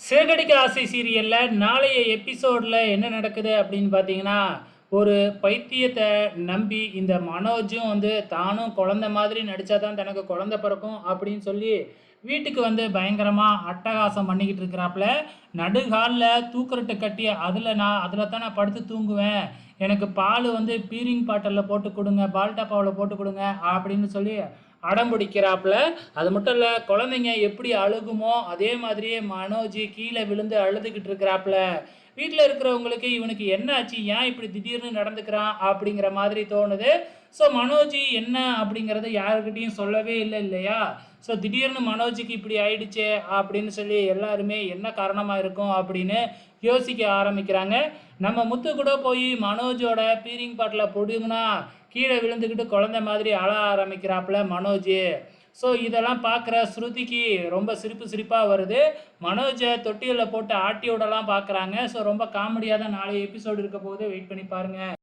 சிறகடிக்க ஆசை சீரியலில் நாளைய எபிசோடில் என்ன நடக்குது அப்படின்னு பார்த்தீங்கன்னா ஒரு பைத்தியத்தை நம்பி இந்த மனோஜும் வந்து தானும் குழந்த மாதிரி நடித்தா தான் தனக்கு குழந்த பிறக்கும் அப்படின்னு சொல்லி வீட்டுக்கு வந்து பயங்கரமாக அட்டகாசம் பண்ணிக்கிட்டு இருக்கிறாப்புல. நடுகாலில் தூக்கரட்டு கட்டி அதில் நான் அதில் தான் நான் படுத்து தூங்குவேன். எனக்கு பால் வந்து பீரிங் பாட்டலில் போட்டு கொடுங்க பால்டா பாவில் போட்டு கொடுங்க அப்படின்னு சொல்லி அடம் பிடிக்கிறாப்புல. அது மட்டும் இல்லை குழந்தைங்க எப்படி அழுகுமோ அதே மாதிரியே மனோஜி கீழே விழுந்து அழுதுகிட்டு இருக்கிறாப்புல. வீட்டில் இருக்கிறவங்களுக்கு இவனுக்கு என்ன ஆச்சு ஏன் இப்படி திடீர்னு நடந்துக்கிறான்? அப்படிங்கிற மாதிரி தோணுது. ஸோ மனோஜ் என்ன அப்படிங்கிறத யாருக்கிட்டையும் சொல்லவே இல்லை இல்லையா? ஸோ திடீர்னு மனோஜுக்கு இப்படி ஆயிடுச்சே அப்படின்னு சொல்லி எல்லாருமே என்ன காரணமாக இருக்கும் அப்படின்னு யோசிக்க ஆரம்பிக்கிறாங்க. நம்ம முத்து கூட போய் மனோஜோட பீரிங் பாட்டில் பொடுங்கன்னா கீழே விழுந்துக்கிட்டு குழந்தை மாதிரி அழ ஆரம்பிக்கிறாப்புல மனோஜ். ஸோ இதெல்லாம் பார்க்குற ஸ்ருதிக்கு ரொம்ப சிரிப்பு சிரிப்பாக வருது. மனோஜை தொட்டியில் போட்டு ஆட்டி விடலாம் பார்க்குறாங்க. ஸோ ரொம்ப காமெடியாக தான் நாளைய எபிசோடு இருக்க போது வெயிட் பண்ணி பாருங்கள்